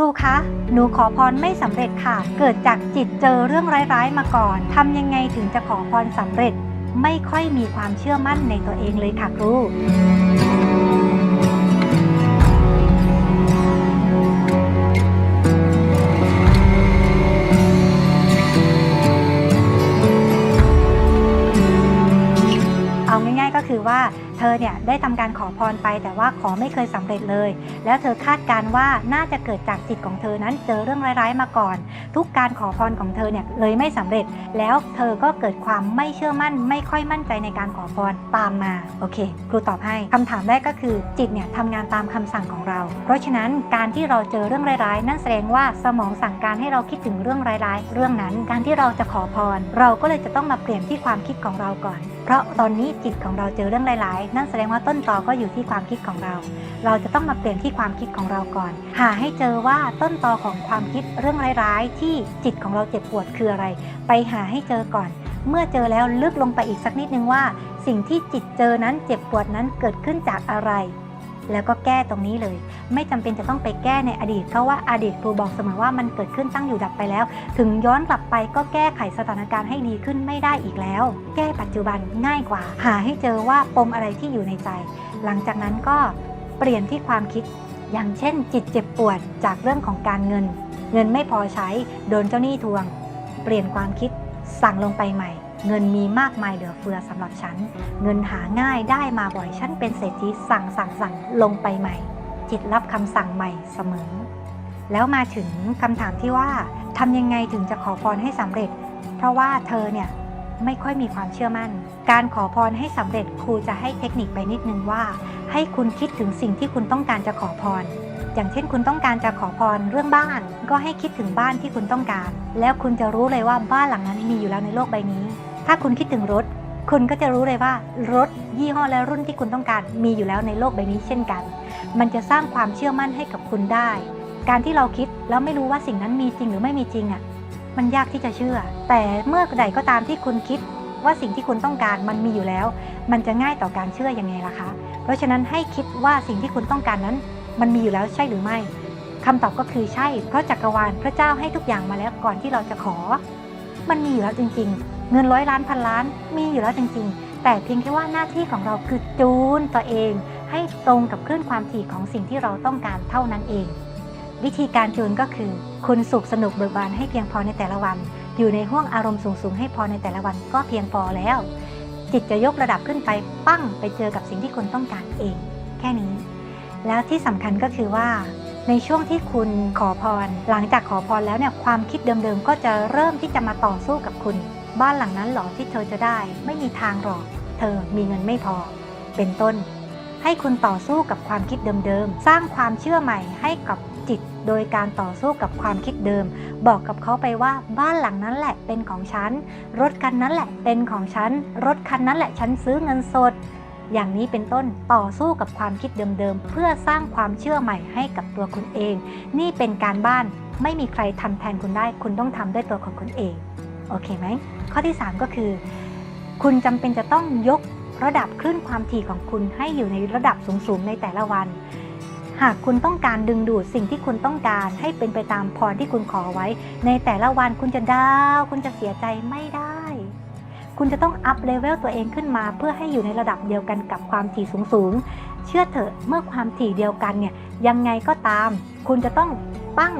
รูคะ หนูขอพรไม่สำเร็จค่ะ เกิดจากจิตเจอเรื่องร้ายๆมาก่อนทำยังไงถึงจะขอพรสำเร็จ ไม่ค่อยมีความเชื่อมั่นในตัวเองเลยค่ะครู เธอเนี่ยได้ทำการขอพรไปแต่ว่าขอไม่เคยสำเร็จเลย แล้วเธอคาดการณ์ว่าน่าจะเกิดจากจิตของเธอนั้นเจอเรื่องร้ายๆมาก่อน ทุกการขอพรของเธอเนี่ยเลยไม่สำเร็จ แล้วเธอก็เกิดความไม่เชื่อมั่น ไม่ค่อยมั่นใจในการขอพรตามมาโอเค ครูตอบให้คำถามแรกก็คือจิตเนี่ยทำงานตามคำสั่งของเรา เพราะฉะนั้นการที่เราเจอเรื่องร้ายๆ นั่นแสดงว่าสมองสั่งการให้เราคิดถึงเรื่องร้ายๆ เรื่องนั้นการที่เราจะขอพร เราก็เลยจะต้องมาเปลี่ยนที่ความคิดของเราก่อน ราะตอนนี้จิตของเราเจอเรื่องร้ายๆ นั่นแสดงว่าต้นตอก็อยู่ที่ความคิดของเรา เราจะต้องมาเปลี่ยนที่ความคิดของเราก่อน หาให้เจอว่าต้นตอของความคิดเรื่องร้ายๆ ที่จิตของเราเจ็บปวดคืออะไร ไปหาให้เจอก่อน เมื่อเจอแล้วลึกลงไปอีกสักนิดนึงว่า สิ่งที่จิตเจอนั้นเจ็บปวดนั้นเกิดขึ้นจากอะไร แล้วก็แก้ตรงนี้เลย ไม่จำเป็นจะต้องไปแก้ในอดีตเพราะว่าอดีตครูบอกเสมอว่ามันเกิดขึ้นตั้งอยู่ดับไปแล้ว ถึงย้อนกลับไปก็แก้ไขสถานการณ์ให้ดีขึ้นไม่ได้อีกแล้ว แก้ปัจจุบันง่ายกว่า หาให้เจอว่าปมอะไรที่อยู่ในใจ หลังจากนั้นก็เปลี่ยนที่ความคิด อย่างเช่น จิตเจ็บปวดจากเรื่องของการเงิน เงินไม่พอใช้โดนเจ้าหนี้ทวง เปลี่ยนความคิด สั่งลงไปใหม่ เงินมีมากมายเหลือเฟือสำหรับฉัน เงินหาง่ายได้มาบ่อยฉันเป็นเศรษฐีสั่งสั่งสั่งลงไปใหม่ จิตรับคำสั่งใหม่เสมอ แล้วมาถึงคำถามที่ว่าทำยังไงถึงจะขอพรให้สำเร็จ เพราะว่าเธอเนี่ยไม่ค่อยมีความเชื่อมั่น การขอพรให้สำเร็จครูจะให้เทคนิคไปนิดนึงว่า ให้คุณคิดถึงสิ่งที่คุณต้องการจะขอพร อย่างเช่นคุณต้องการจะขอพรเรื่องบ้าน ก็ให้คิดถึงบ้านที่คุณต้องการ แล้วคุณจะรู้เลยว่าบ้านหลังนั้นมีอยู่แล้วในโลกใบนี้ ถ้าคุณคิดถึงรถ คุณก็จะรู้เลยว่ารถยี่ห้อและรุ่นที่คุณต้องการมีอยู่แล้วในโลกใบนี้เช่นกัน มันจะสร้างความเชื่อมั่นให้กับคุณได้ การที่เราคิดแล้วไม่รู้ว่าสิ่งนั้นมีจริงหรือไม่มีจริงอะมันยากที่จะเชื่อ แต่เมื่อใดก็ตามที่คุณคิดว่าสิ่งที่คุณต้องการมันมีอยู่แล้ว มันจะง่ายต่อการเชื่อยังไงล่ะคะ เพราะฉะนั้นให้คิดว่าสิ่งที่คุณต้องการนั้น มันมีอยู่แล้วใช่หรือไม่คำตอบก็คือใช่ เพราะจักรวาลพระเจ้าให้ทุกอย่างมาแล้วก่อนที่เราจะขอ มันมีอยู่แล้วจริง ๆ เงินร้อยล้านพันล้าน มีอยู่แล้วจริง ๆ แต่เพียงแค่ว่าหน้าที่ของเราคือจูนตัวเอง ให้ตรงกับคลื่นความถี่ของสิ่งที่เราต้องการเท่านั้นเอง วิธีการจูนก็คือ คุณสุขสนุกเบิกบานให้เพียงพอในแต่ละวัน อยู่ในห้วงอารมณ์สูงๆให้พอในแต่ละวันก็เพียงพอแล้ว จิตจะยกระดับขึ้นไปปั้งไปเจอกับสิ่งที่คุณต้องการเอง แค่นี้ แล้วที่สำคัญก็คือว่า ในช่วงที่คุณขอพร หลังจากขอพรแล้วเนี่ยความคิดเดิมๆ ก็จะเริ่มที่จะมาต่อสู้กับคุณ บ้านหลังนั้นหรอที่เธอจะได้ ไม่มีทางหรอก เธอมีเงินไม่พอ เป็นต้น ให้คุณต่อสู้กับความคิดเดิมๆ สร้างความเชื่อใหม่ให้กับจิต โดยการต่อสู้กับความคิดเดิม บอกกับเขาไปว่าบ้านหลังนั้นแหละเป็นของฉัน รถคันนั้นแหละเป็นของฉัน รถคันนั้นแหละฉันซื้อเงินสด อย่างนี้เป็นต้นต่อสู้กับความคิดเดิมๆ เพื่อสร้างความเชื่อใหม่ให้กับตัวคุณเอง นี่เป็นการบ้านไม่มีใครทำแทนคุณได้ คุณต้องทำด้วยตัวของคุณเอง โอเคไหม ข้อที่ 3 ก็คือ คุณจำเป็นจะต้องยกระดับคลื่นความถี่ของคุณให้อยู่ในระดับสูงๆในแต่ละวัน หากคุณต้องการดึงดูดสิ่งที่คุณต้องการให้เป็นไปตามพรที่คุณขอไว้ ในแต่ละวันคุณจะดาว คุณจะเสียใจไม่ได้ คุณจะต้องอัพเลเวลตัวเองขึ้นมา เพื่อให้อยู่ในระดับเดียวกันกับความถี่สูงๆเชื่อเถอะเมื่อความถี่เดียวกันเนี่ยยังไงก็ตาม คุณจะต้องปั้ง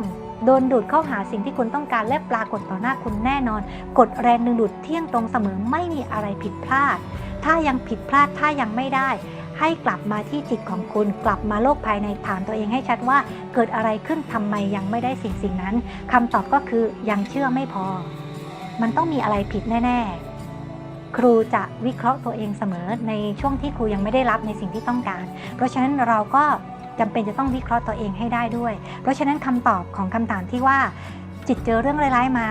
โดนดูดเข้าหาสิ่งที่คุณต้องการและปรากฏต่อหน้าคุณแน่นอนกฎแรงดึงดูดเที่ยงตรงเสมอไม่มีอะไรผิดพลาด ถ้ายังผิดพลาดถ้ายังไม่ได้ ให้กลับมาที่จิตของคุณ กลับมาโลกภายในถามตัวเองให้ชัดว่า เกิดอะไรขึ้นทำไมยังไม่ได้สิ่งสิ่งนั้นคำตอบก็คือยังเชื่อไม่พอ มันต้องมีอะไรผิดแน่ ๆ ครูจะวิเคราะห์ตัวเองเสมอในช่วงที่ครูยังไม่ได้รับในสิ่งที่ต้องการ เพราะฉะนั้นเราก็จำเป็นจะต้องวิเคราะห์ตัวเองให้ได้ด้วย เพราะฉะนั้นคำตอบของคำถามที่ว่าจิตเจอเรื่องร้ายๆมา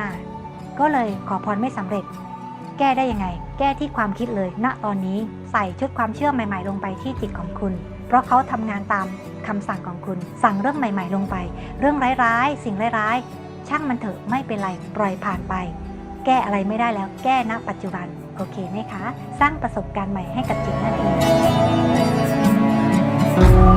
ก็เลยขอพรไม่สำเร็จ แก้ได้ยังไง แก้ที่ความคิดเลย ณตอนนี้ใส่ชุดความเชื่อใหม่ ๆ ลงไปที่จิตของคุณ เพราะเขาทำงานตามคำสั่งของคุณ สั่งเรื่องใหม่ ๆ ลงไป เรื่องร้ายๆ สิ่งร้ายๆ ช่างมันเถอะไม่เป็นไรปล่อยผ่านไป แก้อะไรไม่ได้แล้ว แก้ณปัจจุบัน โอเคไหมคะ สร้างประสบการณ์ใหม่ให้กับจิตนั่นเอง